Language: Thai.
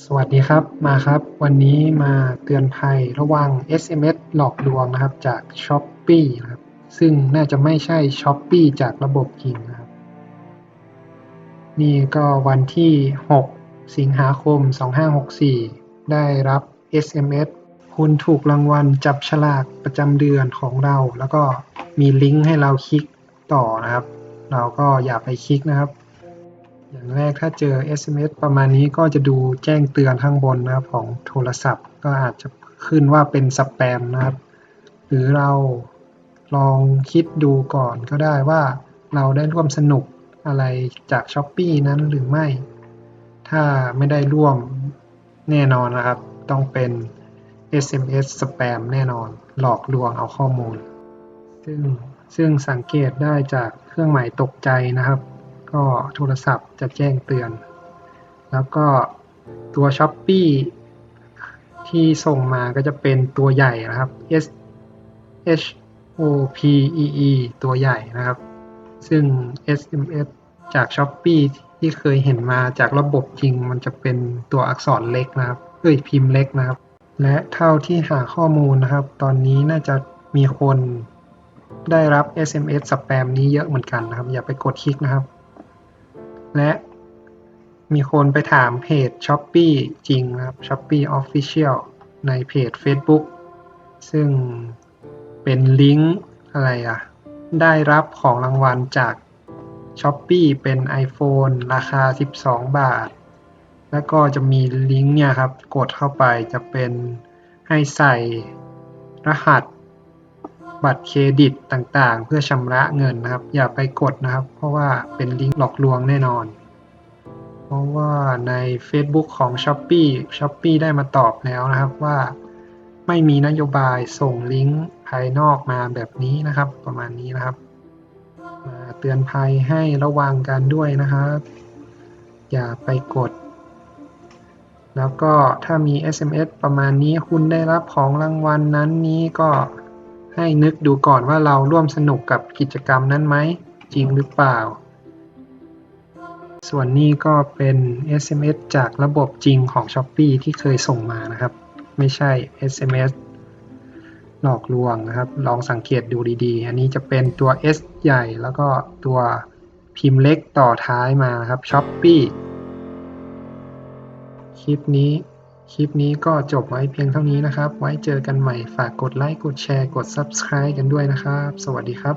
สวัสดีครับ มาครับ วันนี้มาเตือนภัยระวัง SMS หลอกลวงนะครับจาก s h อ p e e นะครับ ซึ่งน่าจะไม่ใช่ s h อ p e e จากระบบจริงนะครับ นี่ก็วันที่ 6 สิงหาคม 2564 ได้รับ SMS คุณถูกรางวัลจับฉลากประจำเดือนของเรา แล้วก็มีลิงก์ให้เราคลิกต่อนะครับ เราก็อย่าไปคลิกนะครับ อย่างแรกถ้าเจอ SMS ประมาณนี้ก็จะดูแจ้งเตือนข้างบนนะครับของโทรศัพท์ ก็อาจจะขึ้นว่าเป็นสแปมนะครับ หรือเราลองคิดดูก่อนก็ได้ว่าเราได้ร่วมสนุกอะไรจาก s h อ p e e นั้นหรือไม่ ถ้าไม่ได้ร่วมแน่นอนนะครับ ต้องเป็น SMS สแปมแน่นอน หลอกลวงเอาข้อมูล ซึ่งซึ่งสังเกตได้จากเครื่องหมายตกใจนะครับ ก็โทรศัพท์จะแจ้งเตือน แล้วก็ตัว s h อ p e e ที่ส่งมาก็จะเป็นตัวใหญ่นะครับ S H O P E E ตัวใหญ่นะครับ ซึ่ง SMS จาก s h อ p e e ที่เคยเห็นมาจากระบบจริง มันจะเป็นตัวอักษรเล็กนะครับเอ้ยพิมพ์เล็กนะครับ และเท่าที่หาข้อมูลนะครับ ตอนนี้น่าจะมีคนได้รับ SMS สแปมนี้เยอะเหมือนกันนะครับ อย่าไปกดคลิกนะครับ และมีคนไปถามเพจ s h อ p e e จริงครับ s h อ p e e Official ในเพจ Facebook ซึ่งเป็นลิงก์อะไรอะได้รับของรางวัลจาก s h อ p e e เป็น iPhone ราคา 12 บาท แล้วก็จะมีลิงก์เนี่ยครับ กดเข้าไปจะเป็นให้ใส่รหัส บัตรเครดิตต่างๆ เพื่อชำระเงินนะครับ อย่าไปกดนะครับ เพราะว่าเป็นลิงก์หลอกลวงแน่นอน เพราะว่าใน Facebook ของ s h อ p e e s h อ p e e ได้มาตอบแล้วนะครับว่า ไม่มีนโยบายส่งลิงก์ภายนอกมาแบบนี้นะครับ ประมาณนี้นะครับ มาเตือนภัยให้ระวังกันด้วยนะครับ อย่าไปกดแล้วก็ถ้ามี SMS ประมาณนี้คุณได้รับของรางวัลนนั้นนี้ก็ ให้นึกดูก่อนว่าเราร่วมสนุกกับกิจกรรมนั้นไหม จริงหรือเปล่า ส่วนนี้ก็เป็น SMS จากระบบจริงของ s h อ p e e ที่เคยส่งมานะครับ ไม่ใช่ SMS หลอกลวงนะครับ ลองสังเกตดูดีๆ อันนี้จะเป็นตัว S ใหญ่แล้วก็ตัวพิมพ์เล็กต่อท้ายมานะครับ s h อ p e e คลิปนี้ คลิปนี้ก็จบไว้เพียงเท่านี้นะครับ ไว้เจอกันใหม่ ฝากกดไลค์ กดแชร์ กด Subscribe กันด้วยนะครับ สวัสดีครับ